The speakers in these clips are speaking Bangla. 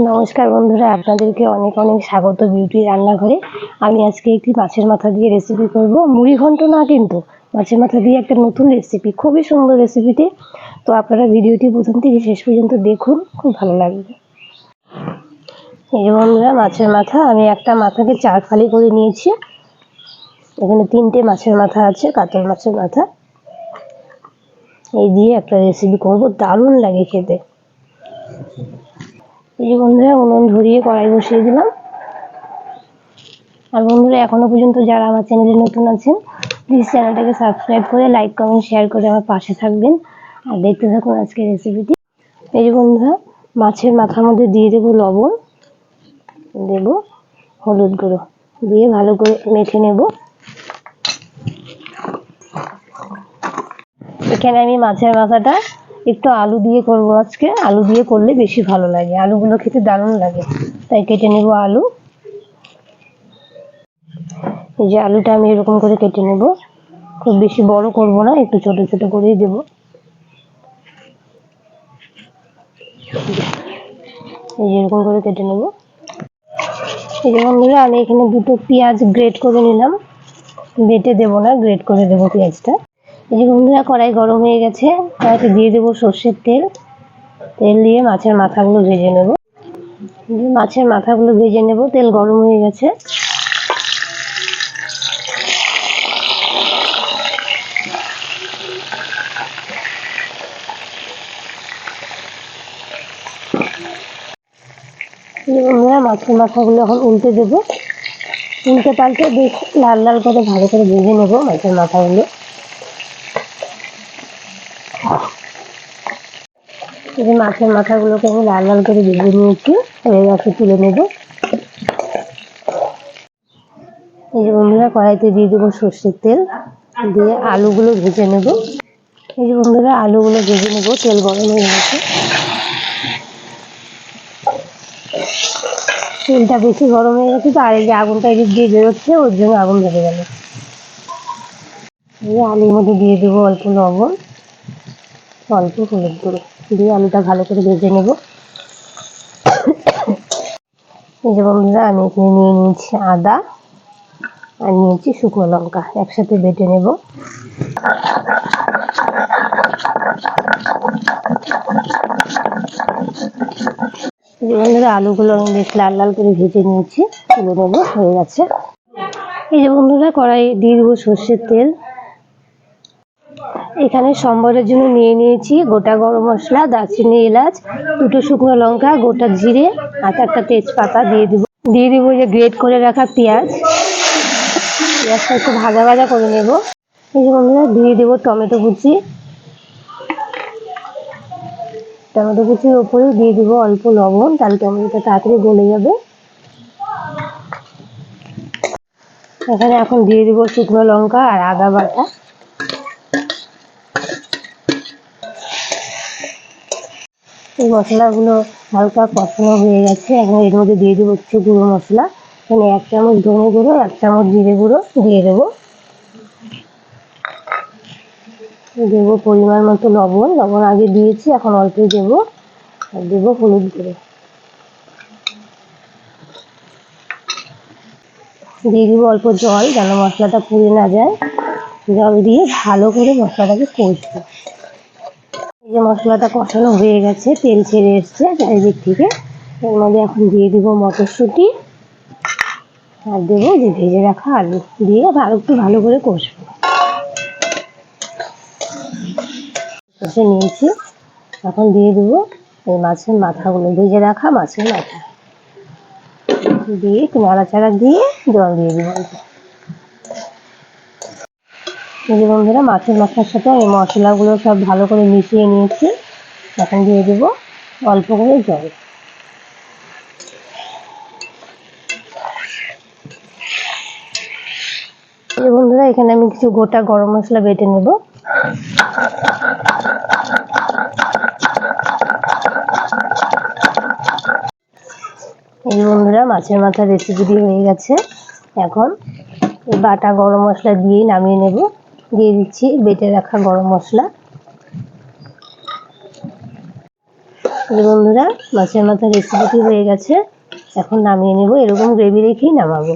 নমস্কার বন্ধুরা, আপনাদেরকে অনেক অনেক স্বাগত বিউটি রান্নাঘরে। আমি আজকে একটি মাছের মাথা দিয়ে রেসিপি করব। মুড়ি ঘন্ট না কিন্তু, মাছের মাথা দিয়ে একটা নতুন রেসিপি খুবই সুন্দর রেসিপিটি তো। আপনারা ভিডিওটি প্রথম থেকে শেষ পর্যন্ত দেখুন, খুব ভালো লাগবে। এই বন্ধুরা, মাছের মাথা, আমি একটা মাথাকে চার ফালি করে নিয়েছি। এখানে তিনটে মাছের মাথা আছে, কাতল মাছের মাথা। এই দিয়ে একটা রেসিপি করব, দারুণ লাগে খেতে। এই যে বন্ধুরা, উনুন ধরিয়ে কড়াই বসিয়ে দিলাম। আর বন্ধুরা, এখনও পর্যন্ত যারা আমার চ্যানেলে নতুন আছেন প্লিজ চ্যানেলটাকে সাবস্ক্রাইব করে লাইক কমেন্ট শেয়ার করে আমার পাশে থাকবেন। আর দেখতে থাকুন আজকের রেসিপিটি এই বন্ধুরা, মাছের মাথার মধ্যে দিয়ে দেবো লবণ, দেব হলুদ গুঁড়ো, দিয়ে ভালো করে মেখে নেব। এখানে আমি মাছের মাথাটা একটু আলু দিয়ে করব আজকে। আলু দিয়ে করলে বেশি ভালো লাগে। আলুগুলো খেতে দারুণ লাগে। তাই কেটে নেব আলু। এই যে আলুটা আমি এরকম করে কেটে নেব। খুব বেশি বড় করব না, একটু ছোট ছোট করেই দেব। এই যে এরকম করে কেটে নেব। এই যে আমি এখানে দুটো পেঁয়াজ গ্রেট করে নিলাম। বেটে দেবো না, গ্রেট করে দেবো পেঁয়াজটা। এই যে বন্ধুরা, কড়াই গরম হয়ে গেছে। কড়াইতে দিয়ে দেবো সর্ষের তেল। তেল দিয়ে মাছের মাথাগুলো ভেজে নেব। মাছের মাথাগুলো ভেজে নেব। তেল গরম হয়ে গেছে। বন্ধুরা, মাছের মাথাগুলো এখন উল্টে দেবো। উল্টে পাল্টে বেশ লাল লাল করে ভালো করে ভেজে নেব মাছের মাথাগুলো। এই মাছের মাথাগুলোকে আমি লাল লাল করে ভেজে নিয়েছি হয়ে গেছে তুলে নেব। এই যে বন্ধুরা, কড়াইতে দিয়ে দেবো সর্ষের তেল, দিয়ে আলুগুলো ভেজে নেব। এই যে বন্ধুরা, আলুগুলো ভেজে নেব, তেল গরম হয়ে গেছে। তেলটা বেশি গরম হয়ে গেছে তো, আর এই যে আগুনটা এদিক দিয়ে বেরোচ্ছে, ওর জন্য আগুন ধরে গেল। এই আলুর মধ্যে দিয়ে দেবো অল্প লবণ, অল্প হলুদ গুঁড়ো। দিয়ে আলুটা ভালো করে ভেজে নেব। এই যে বন্ধুরা, আমি এখানে নিয়ে নিয়েছি আদা আর নিয়েছি শুকনো লঙ্কা। একসাথে বেটে নেব। বন্ধুরা, আলুগুলো আমি বেশ লাল লাল করে ভেজে নিয়েছি। তুলে নেব, হয়ে গেছে। এই যে বন্ধুরা কড়াই দেবো সর্ষের তেল। এখানে সম্বরের জন্য নিয়ে নিয়েছি গোটা গরম মশলা, দারচিনি, এলাচ, দুটো শুকনো লঙ্কা, গোটা জিরে, আর একটা তেজপাতা দিয়ে দিব। দিয়ে দিব যে গ্রেট করে রাখা পেঁয়াজ। পেঁয়াজটা একটু ভাজা ভাজা করে নেব। এই যে বন্ধুরা, দিয়ে দেবো টমেটো কুচি। টমেটো কুচির ওপরে দিয়ে দেবো অল্প লবণ, তাহলে টমেটোটা তাড়াতাড়ি গলে যাবে। এখানে এখন দিয়ে দেবো শুকনো লঙ্কা আর আদা বাটা। এই মশলাগুলো হালকা কষানো হয়ে গেছে। এখন এর মধ্যে দিয়ে দেবো একটু গুঁড়ো মশলা। এখানে এক চামচ ধনে গুঁড়ো, এক চামচ জিরে গুঁড়ো দিয়ে দেবো। দেবো পরিমাণ মতো লবণ। লবণ আগে দিয়েছি, এখন অল্পই দেবো। আর দেবো হলুদ গুঁড়ো। দিয়ে দিব অল্প জল, যেন মশলাটা পুড়ে না যায়। জল দিয়ে ভালো করে মশলাটাকে কষবো। যে মশলাটা কষানো হয়ে গেছে, তেল ছেড়ে এসছে চারিদিক থেকে। এর মধ্যে এখন দিয়ে দিব মটরশুঁটি। আর দেবো যে ভেজে রাখা আলু। দিয়ে আরও একটু ভালো করে কষবো। কষে নিয়েছি। এখন দিয়ে দেবো এই মাছের মাথাগুলো। ভেজে রাখা মাছের মাথা। দিয়ে একটু নাড়াচাড়া দিয়ে জল দিয়ে দেবো। এই বন্ধুরা? মাছের মাথার সাথে এই মশলাগুলো সব ভালো করে মিশিয়ে নিয়েছি। এখন দিয়ে দেবো অল্প করে জল। বন্ধুরা, এখানে আমি কিছু গোটা গরম মশলা বেটে নেব। এই বন্ধুরা, মাছের মাথার রেসিপিটি হয়ে গেছে। এখন এই বাটা গরম মশলা দিয়েই নামিয়ে নেব। দিয়ে দিচ্ছি, বেটে রাখা গরম মশলা। বন্ধুরা, মাছের মাথা রেসিপিটি হয়ে গেছে। এখন নামিয়ে নেব, এরকম গ্রেভি রেখেই নামাবো।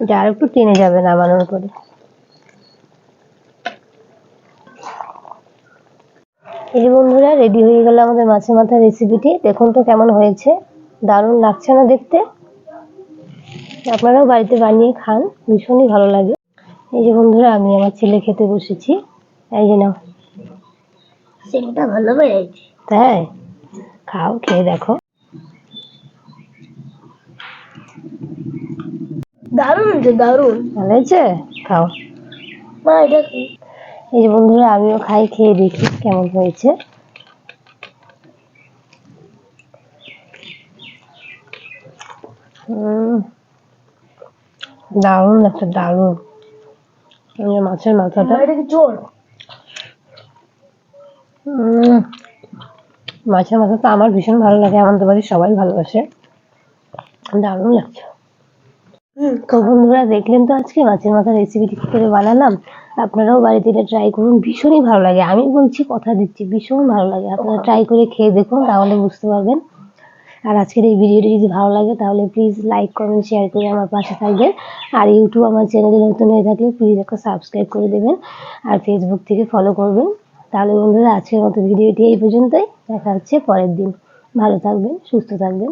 এটা আর একটু টেনে যাবে নামানোর পরে। এই বন্ধুরা রেডি হয়ে গেল আমাদের মাছের মাথা রেসিপিটি দেখুন তো কেমন হয়েছে। দারুণ লাগছে না দেখতে। আপনারাও বাড়িতে বানিয়ে খান, ভীষণই ভালো লাগে। এই যে বন্ধুরা আমি আমার ছেলে খেতে বসেছি। এই যে নাও। সেটা ভালো বেড়েছে তাই? খাও খেয়ে দেখো। দারুণ হয়েছে দারুণ। ভালো হয়েছে? খাও। মা এটা কি এই যে বন্ধুরা আমিও খাই খেয়ে দেখি কেমন হয়েছে। দারুণ একটা দারুণ। যে মাছের মাথাটা। এটা কি চোর? মাছের মাথাটা আমার ভীষণ ভালো লাগে আমাদের বাড়ির সবাই ভালোবাসে। দারুণ লাগছে। তো বন্ধুরা দেখলেন তো আজকে মাছের মাথা রেসিপিটি কী করে বানালাম? আপনারাও বাড়িতে এটা ট্রাই করুন ভীষণই ভালো লাগে। আমি বলছি কথা দিচ্ছি ভীষণ ভালো লাগে। আপনারা ট্রাই করে খেয়ে দেখুন তাহলে বুঝতে পারবেন। আর আজকের এই ভিডিওটি যদি ভালো লাগে, তাহলে প্লিজ লাইক কমেন্ট শেয়ার করে আমার পাশে থাকবেন। আর ইউটিউব আমার চ্যানেলে নতুন হয়ে থাকলে প্লিজ একটা সাবস্ক্রাইব করে দেবেন আর ফেসবুক থেকে ফলো করবেন। তাহলে বন্ধুরা, আজকের মতো ভিডিওটি এই পর্যন্তই। দেখা হচ্ছে পরের দিন। ভালো থাকবেন, সুস্থ থাকবেন।